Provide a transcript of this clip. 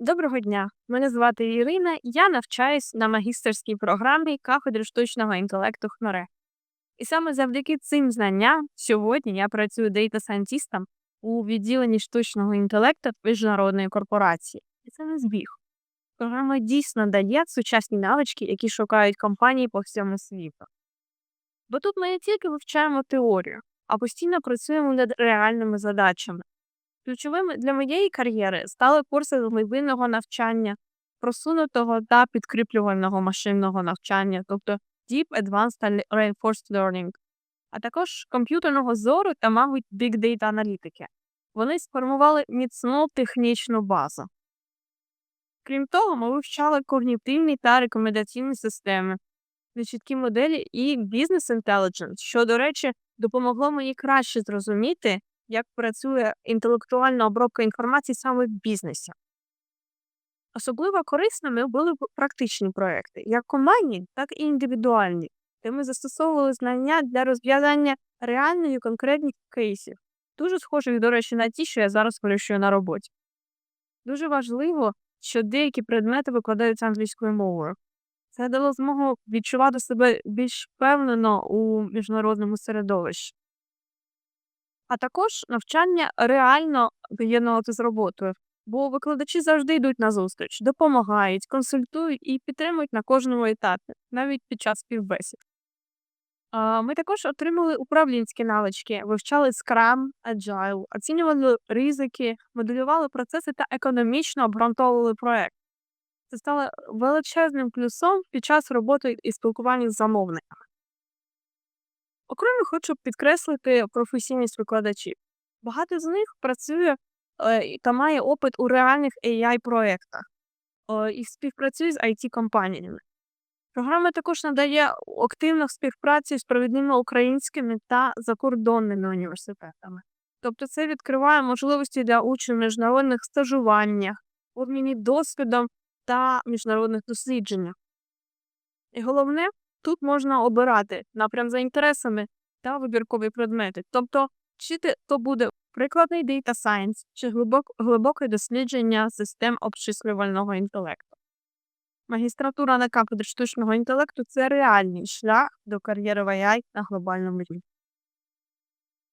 Доброго дня! Мене звати Ірина. Я навчаюсь на магістерській програмі кафедри штучного інтелекту ХНОРЕ. І саме завдяки цим знанням сьогодні я працюю дейта-сайентістом у відділенні штучного інтелекту міжнародної корпорації. І це не збіг. Програма дійсно дає сучасні навички, які шукають компанії по всьому світу. Бо тут ми не тільки вивчаємо теорію, а постійно працюємо над реальними задачами. Ключовими для моєї кар'єри стали курси глибинного навчання, просунутого та підкріплювального машинного навчання, тобто Deep Advanced Reinforced Learning, а також комп'ютерного зору та, мабуть, Big Data аналітики. Вони сформували міцну технічну базу. Крім того, ми вивчали когнітивні та рекомендаційні системи, нечіткі моделі і бізнес інтелідженс, що, до речі, допомогло мені краще зрозуміти, як працює інтелектуальна обробка інформації саме в бізнесі. Особливо корисними були практичні проекти, як командні, так і індивідуальні, де ми застосовували знання для розв'язання реальних конкретних кейсів, дуже схожих, до речі, на ті, що я зараз вирішую на роботі. Дуже важливо, що деякі предмети викладаються англійською мовою. Це дало змогу відчувати себе більш впевнено у міжнародному середовищі. А також навчання реально поєднувати з роботою, бо викладачі завжди йдуть на зустріч, допомагають, консультують і підтримують на кожному етапі, навіть під час співбесід. Ми також отримали управлінські навички, вивчали Scrum, Agile, оцінювали ризики, моделювали процеси та економічно обґрунтовували проект. Це стало величезним плюсом під час роботи і спілкування з замовниками. Окремо хочу підкреслити професійність викладачів. Багато з них працює е, та має опит у реальних AI-проєктах е, і співпрацює з IT-компаніями. Програма також надає активну співпрацю з провідними українськими та закордонними університетами. Тобто це відкриває можливості для учнів в міжнародних стажуваннях, обміні досвідом та міжнародних дослідженнях. І головне, тут можна обирати напрям за інтересами та вибіркові предмети. Тобто, чи то буде прикладний data science, чи глибок, глибоке дослідження систем обчислювального інтелекту. Магістратура на кафедрі штучного інтелекту це реальний шлях до кар'єри в AI на глобальному рівні.